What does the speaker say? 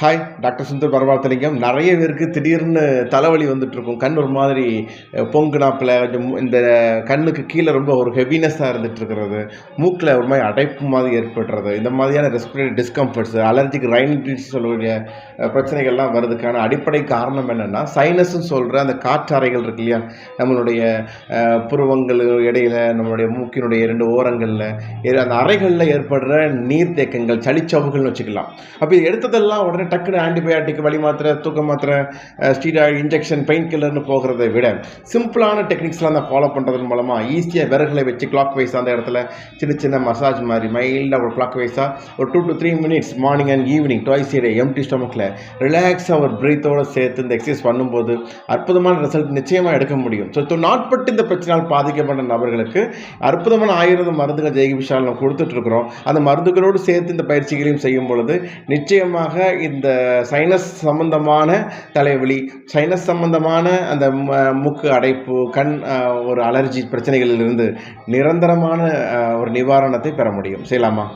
Hi doctor Sundar Paramarthalingam நிறைய பேருக்கு திடீர்னு தலைவலி வந்துட்டுருக்கும். கண் ஒரு மாதிரி பொங்குனாப்பில் கொஞ்சம் இந்த கண்ணுக்கு கீழே ரொம்ப ஒரு ஹெவினஸ்ஸாக இருந்துகிட்ருக்கிறது மூக்கில் ஒரு மாதிரி அடைப்பு மாதிரி ஏற்படுறது. இந்த மாதிரியான ரெஸ்பிரேட்டரி டிஸ்கம்ஃபர்ட்ஸ் அலர்ஜிக் ரைனிட்டிஸ் சொல்லக்கூடிய பிரச்சனைகள்லாம் வருதுக்கான அடிப்படை காரணம் என்னென்னா சைனஸ்ன்னு சொல்கிற அந்த காற்றறைகள் இருக்கு இல்லையா? நம்மளுடைய புருவங்கள் இடையில நம்மளுடைய மூக்கினுடைய இரண்டு ஓரங்களில் அந்த அறைகளில் ஏற்படுற நீர்த்தேக்கங்கள் சளிச்சவுகள்னு வச்சுக்கலாம். அப்போ எடுத்ததெல்லாம் உடனே டக்குன்னு ஆன்டிபயாட்டிக் வழி மாத்திரை தூக்க மாத்திரை ஸ்டீராய்டு இன்ஜெக்ஷன் பெயின் கில்லர்னு போகிறத விட சிம்பிளான டெக்னிக்ஸ்லாம் நான் ஃபாலோ பண்ணுறதன் மூலமாக ஈஸியாக விறகுகளை வச்சு கிளாக் வைஸ் அந்த இடத்துல சின்ன சின்ன மசாஜ் மாதிரி மைல்டாக ஒரு கிளாக் வைஸாக ஒரு two to three minutes morning and evening twice day empty ஸ்டொமக்கில் ரிலாக்ஸாக ஒரு பிரீத்தோடு சேர்த்து இந்த எக்ஸசைஸ் பண்ணும்போது அற்புதமான ரிசல்ட் நிச்சயமாக எடுக்க முடியும். ஸோ நாட்பட்டு இந்த பிரச்சனையால் பாதிக்கப்பட்ட நபர்களுக்கு அற்புதமான ஆயுர்வேத மருந்துகள் ஜெய்கி விஷால் நம்ம கொடுத்துட்ருக்குறோம் அந்த மருந்துகளோடு சேர்த்து இந்த பயிற்சிகளையும் செய்யும் பொழுது நிச்சயமாக இந்த இந்த சைனஸ் சம்பந்தமான தலைவலி சைனஸ் சம்பந்தமான அந்த மூக்கு அடைப்பு கண் ஒரு அலர்ஜி பிரச்சனைகளிலிருந்து நிரந்தரமான ஒரு நிவாரணத்தை பெற முடியும். செய்யலாமா?